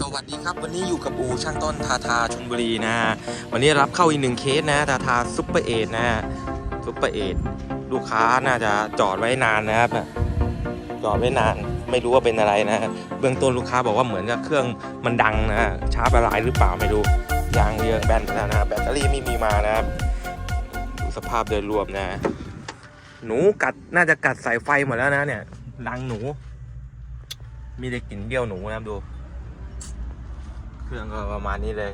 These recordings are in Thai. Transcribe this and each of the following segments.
สวัสดีครับ วันนี้อยู่กับอูช่างต้นทาทาชลบุรีนะ วันนี้รับเข้าอีกหนึ่งเคสนะทาทาซุปเปอร์เอทนะซุปเปอร์เอทลูกค้าน่าจะจอดไว้นานนะครับจอดไว้นานไม่รู้ว่าเป็นอะไรนะ เบื้องต้นลูกค้าบอกว่าเหมือนกับเครื่องมันดังนะชาร์จละลายหรือเปล่าไม่รู้ยางเยอะแบนแล้วนะแบตเตอรี่ไม่มีมานะครับดูสภาพโดยรวมนะ หนูกัดน่าจะกัดสายไฟหมดแล้วนะเนี่ยรังหนู มีแต่กลิ่นเบี้ยวหนูนะครับดู เครื่องก็ประมาณนี้เลย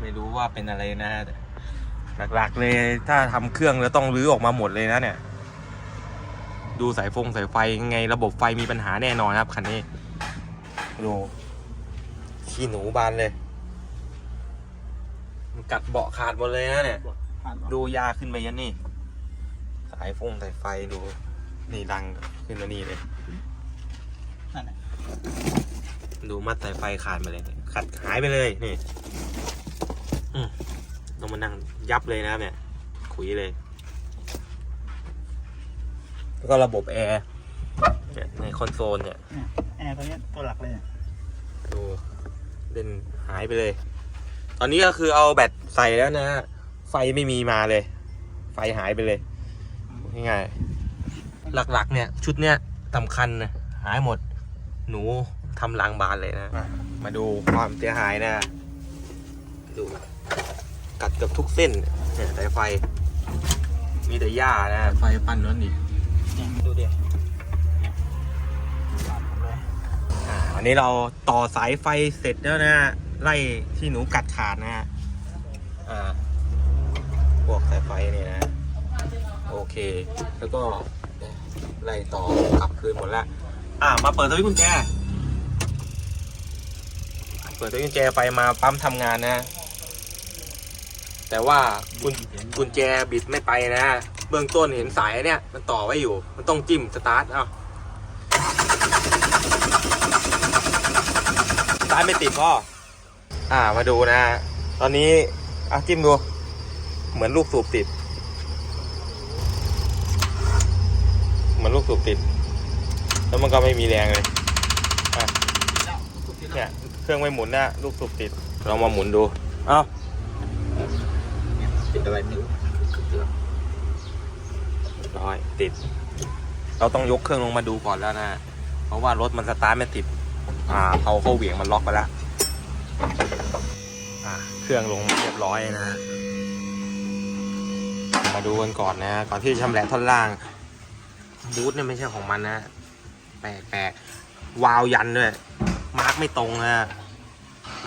ไม่รู้ว่าเป็นอะไรนะหลักๆเลยถ้าทำเครื่องแล้วต้องรื้อออกมาหมดเลยนะเนี่ย ดูสายฟงสายไฟยังไงระบบไฟมีปัญหาแน่นอนครับคันนี้ดูขี้หนูบานเลยมันกัดเบาะขาดหมดเลยนะเนี่ย ดูยาขึ้นไปยันนี่ สายฟงสายไฟดู นี่ดังขึ้นมานี่เลยนั่นแหละ ดูมัดสายไฟขาดไปเลยขาดหายไปเลยนี่อืมต้องมานั่งยับเลยนะครับเนี่ยขุยเลย แล้วก็ระบบแอร์เนี่ยในคอนโซลเนี่ยเนี่ยแอร์ตัวเนี้ยตัวหลักเลยเนี่ยดูเด่นหายไปเลย ตอนนี้ก็คือเอาแบตใส่แล้วนะฮะไฟไม่มีมาเลย ไฟหายไปเลยง่ายๆหลักๆ เนี่ย ชุดเนี้ยสำคัญนะหายหมด หนู ทำรังบานเลยนะ มาดูความเสียหายนะ ดู กัดเกับทุกเส้นเนี่ยสายไฟ มีแต่หญ้านะ ไฟปั้นนั่นอีกเนี่ยดูดิขาดหมดเลยอ่าอันนี้เราต่อสายไฟเสร็จแล้วนะฮะไล่ที่หนูกัดขาดนะฮะอ่าพวกสายไฟนี่นะ โอเค แล้วก็ไล่ต่อกลับคืนหมดแล้ว อ่า มาเปิดสวิตช์กุญแจ เปิดตช์กุญแจไปมาปั๊มทำงานนะ แต่ว่ากุญกุญแจบิดไม่ไปนะเบื้องต้นเห็นสายเนี่ยมันต่อไว้อยู่ มันต้องจิ้มสตาร์ทเอาสายไม่ติดพ่ออ่ามาดูนะ ตอนนี้อะจิ้มดู เหมือนลูกสูบติด เหมือนลูกสูบติด แล้วมันก็ไม่มีแรงเลย เนี่ยเครื่องไม่หมุนนะลูกสูบติดลองมาหมุนดูเอ้าติดอะไรไม่รู้ร้อยติด เราต้องยกเครื่องลงมาดูก่อนแล้วนะเพราะว่ารถมันสตาร์ทไม่ติด อ่าเอาเข้าเหวี่ยงมันล็อกไปแล้วอ่าเครื่องลงเรียบร้อยนะมาดูกันก่อนนะ ก่อนที่จะชำแหละท่อนล่างบูทเนี่ยไม่ใช่ของมันนะ แปลกแปลกวาล์วยันด้วย มาร์กไม่ตรงนะ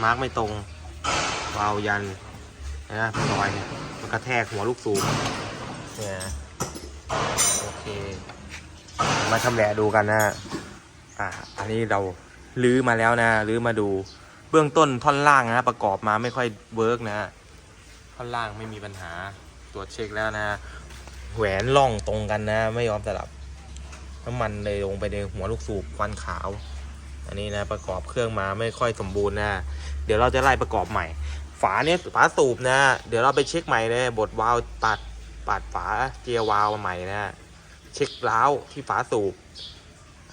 มาร์กไม่ตรงวาวยันนะรอยเนี่ยมันกระแทกหัวลูกสูบเนี่ยโอเค มาชำแหละดูกันนะอ่าอันนี้เราลื้อมาแล้วนะลื้อมาดูเบื้องต้นท่อนล่างนะประกอบมาไม่ค่อยเวิร์กนะท่อนล่างไม่มีปัญหาตรวจเช็คแล้วนะแหวนล่องตรงกันนะ ไม่ยอมสลับน้ำมันเลยลงไปในหัวลูกสูบควันขาว อันนี้นะประกอบเครื่องมาไม่ค่อยสมบูรณ์นะ เดี๋ยวเราจะไล่ประกอบใหม่ ฝาเนี้ยฝาสูบนะ เดี๋ยวเราไปเช็คใหม่เลยบดวาล์วตัดปัดฝาเจียวาล์วใหม่นะเช็คล้าวที่ฝาสูบ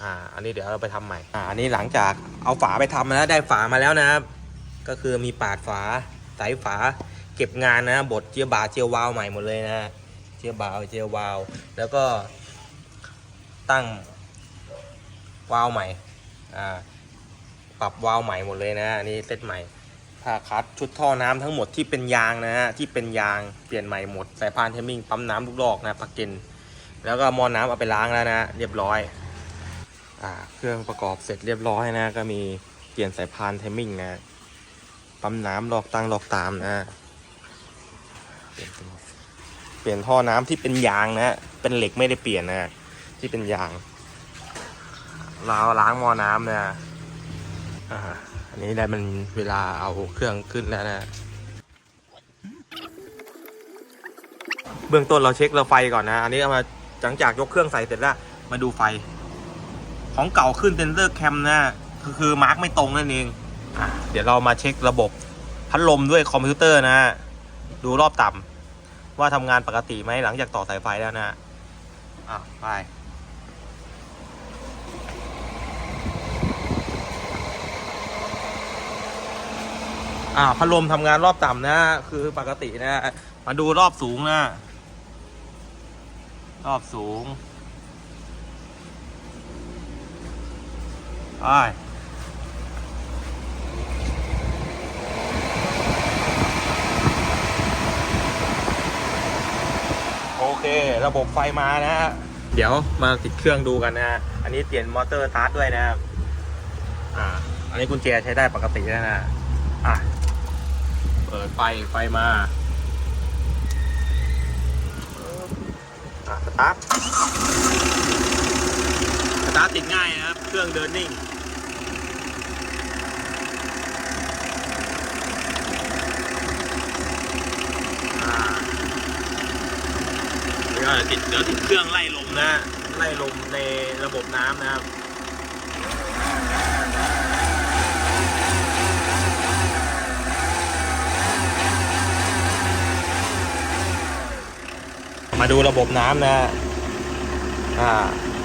อ่าอันนี้เดี๋ยวเราไปทำใหม่อ่าอันนี้หลังจากเอาฝาไปทำมาแล้วได้ฝามาแล้วนะครับ ก็คือมีปาดฝาสายฝาเก็บงานนะบดเจียบาเจียวาล์วใหม่หมดเลยนะเจียบาเจียวาล์วแล้วก็ตั้งวาล์วใหม่ ปรับวาล์วใหม่หมดเลยนะอันนี้เซตใหม่ผ้าคัดชุดท่อน้ำทั้งหมดที่เป็นยางนะฮะที่เป็นยางเปลี่ยนใหม่หมดสายพานเทมมิ่งปั๊มน้ำลูกดอกนะพักเกนแล้วก็มอน้ำเอาไปล้างแล้วนะเรียบร้อยอ่าเครื่องประกอบเสร็จเรียบร้อยนะก็มีเปลี่ยนสายพานเทมมิ่งนะปั๊มน้ำลอกตั้งลอกตามนะเปลี่ยนเป็นเปลี่ยนท่อน้ำที่เป็นยางนะเป็นเหล็กไม่ได้เปลี่ยนนะที่เป็นยาง เราล้างมอน้ำนะอ่าอันนี้ได้มันเวลาเอาเครื่องขึ้นแล้วนะเบื้องต้นเราเช็คเราไฟก่อนนะ อันนี้เอามาหลังจากยกเครื่องใส่เสร็จแล้ว มาดูไฟ ของเก่าขึ้นเซนเซอร์แคมนะก็คือมาร์กไม่ตรงนั่นเองอะเดี๋ยวเรามาเช็คระบบพัดลมด้วยคอมพิวเตอร์นะ ดูรอบต่ำว่าทำงานปกติไหมหลังจากต่อสายไฟแล้วนะอะไป อ่าพัดลมทำงานรอบต่ำนะคือปกตินะ มาดูรอบสูงนะ รอบสูงไปโอเค ระบบไฟมานะฮะ เดี๋ยวมาติดเครื่องดูกันนะฮะ อันนี้เปลี่ยนมอเตอร์สตาร์ทด้วยนะครับ อ่า อันนี้กุญแจใช้ได้ปกติแล้วนะ อะ เปิดไฟ ไฟมาอะสตาร์ทสตาร์ทติดง่ายนะครับ เครื่องเดินนิ่งอ่าเดี๋ยวติดเดี๋ยวติดเครื่องไล่ลมนะ ไล่ลมในระบบน้ำนะครับ มาดูระบบน้ำนะอ่า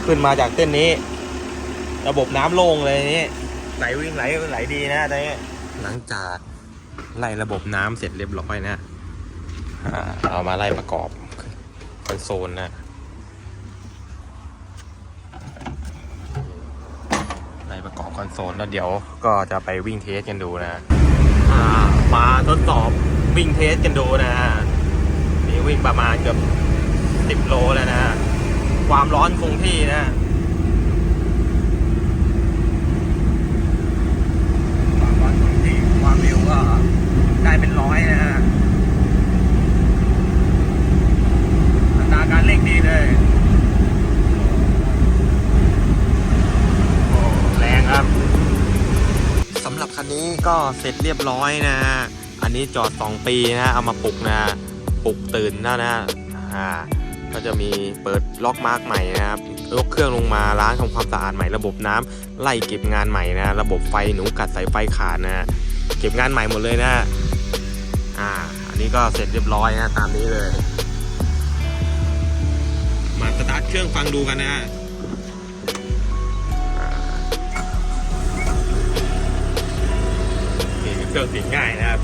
ขึ้นมาจากเส้นนี้ ระบบน้ำโล่งเลยนี่ไหลวิ่งไหลไหลดีนะตอนนี้หลังจากไล่ระบบน้ำเสร็จเรียบร้อยนะอ่าเอามาไล่ประกอบคอนโซลนะไล่ประกอบคอนโซลแล้วเดี๋ยวก็จะไปวิ่งเทสกันดูนะอ่ามาทดสอบวิ่งเทสกันดูนะนี่วิ่งประมาณเกือบ สิบโลแล้วนะความร้อนคงที่นะความร้อนคงที่ความเร็วก็ได้เป็นร้อยนะฮะอัตราการเร่งดีเลยโอ้แรงครับสำหรับคันนี้ก็เสร็จเรียบร้อยนะอันนี้จอด 2 ปีนะ เอามาปลุกนะ ปลุกตื่นนะนะอ่า ก็จะมีเปิดล็อกมาร์กใหม่นะครับยกเครื่องลงมาล้างทำความสะอาดใหม่ระบบน้ำไล่เก็บงานใหม่นะ ระบบไฟหนูกัดสายไฟขาดนะเก็บงานใหม่หมดเลยนะอ่า อันนี้ก็เสร็จเรียบร้อยนะตามนี้เลย มาสตาร์ทเครื่องฟังดูกันนะฮะนี่เครื่องติดง่ายนะครับ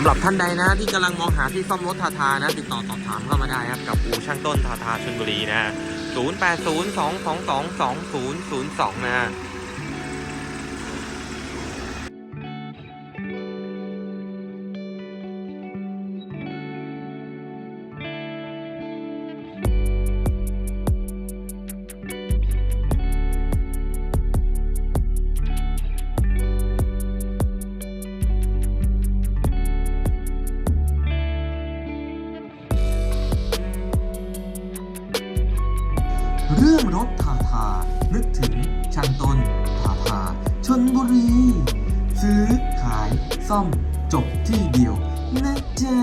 ำหรับท่านใดนะที่กำลังมองหาที่ซ่อมรถทาทานะ ติดต่อสอบถามเข้ามาได้ครับ กับอูช่างต้นทาทาชลบุรีนะ 0802222002 นะ เรื่องรถทาทา นึกถึงช่างต้นทาทาชนบุรี ซื้อขายซ่อมจบที่เดียวนะจ๊ะ